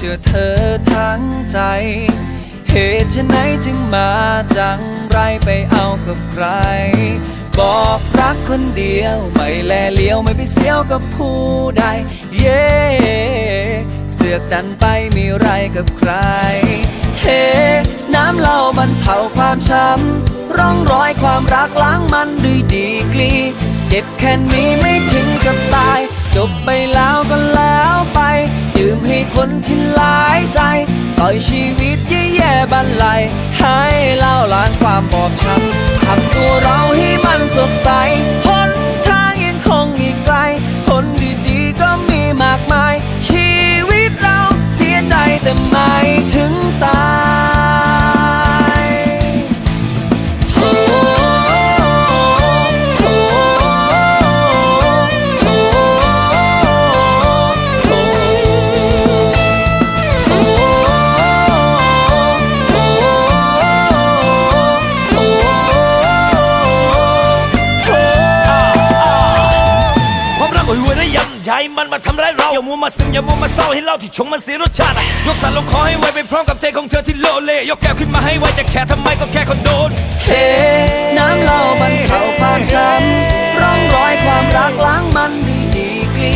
เชื่อเธอทั้งใจ เหตุไฉนจึงมาจังไรไปเอากับใคร บอกรักคนเดียวไม่แลเลี้ยวไม่ไปเสียวกับผู้ใด เย้เสือกดันไปมีไรกับใคร เทน้ำเหล้าบรรเทาความช้ำร่องรอยความรักล้างมันด้วยดีกรี เจ็บแค่นี้ไม่ถึงกับตายจบไปแล้วก็แล้ว คนที่หลายใจ ต่อยชีวิตแย่ๆบันไลให้เล่าล้างความบอบช้ำทำตัวเราให้มันสดใสหนทางยังคงอีกไกล และยำให้มันมาทำร้ายเราอย่ามัวมาซึมอย่ามัวมาเศร้าให้เหล่าที่ชงมันเสียรสชาติ ยกสารลงคอให้ไวไปพร้อมกับเทของเธอที่โลเล ยกแก้วขึ้นมาให้ไวจะแค่ทำไมก็แค่คนโดนเทน้ำเหล้าบรรเทาความช้ำร่องรอยความรักล้างมันด้วยดีกรี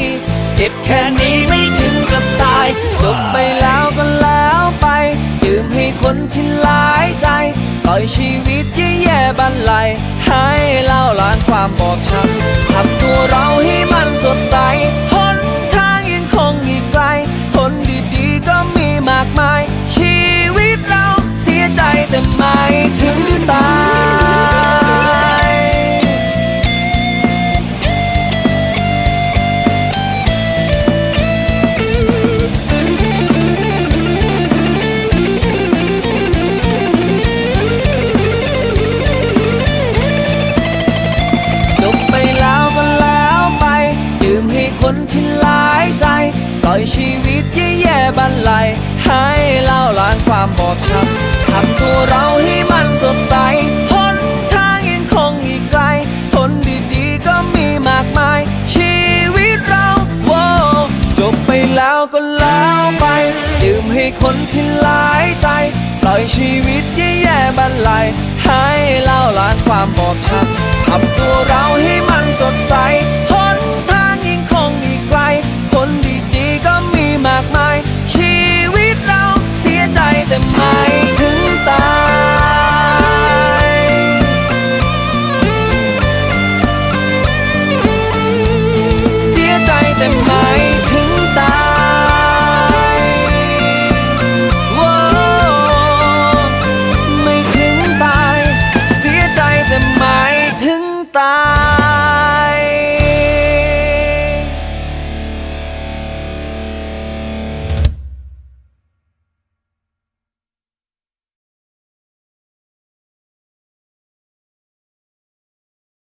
เจ็บแค่นี้ไม่ถึงกับตายจบไปแล้วก็แล้วไป ดื่มให้คนที่หลายใจปล่อยชีวิตแย่ๆบันไลให้เล่าล้างความบอบช้ำทำตัวเราให้มันสดใส ล่อยชีวิตแย่ๆบันไลให้เล่าล้างความบอบช้ำทำตัวเราให้มันสดใสหนทางยังคงอีกไกลคนดีๆก็มีมากมาย ชีวิตเราโว้จบไปแล้วก็แล้วไปดื่มให้คนที่หลายใจ ปล่อยชีวิตแย่ๆบันไลให้เล่าล้างความบอบช้ำทำตัวเราให้มันสดใส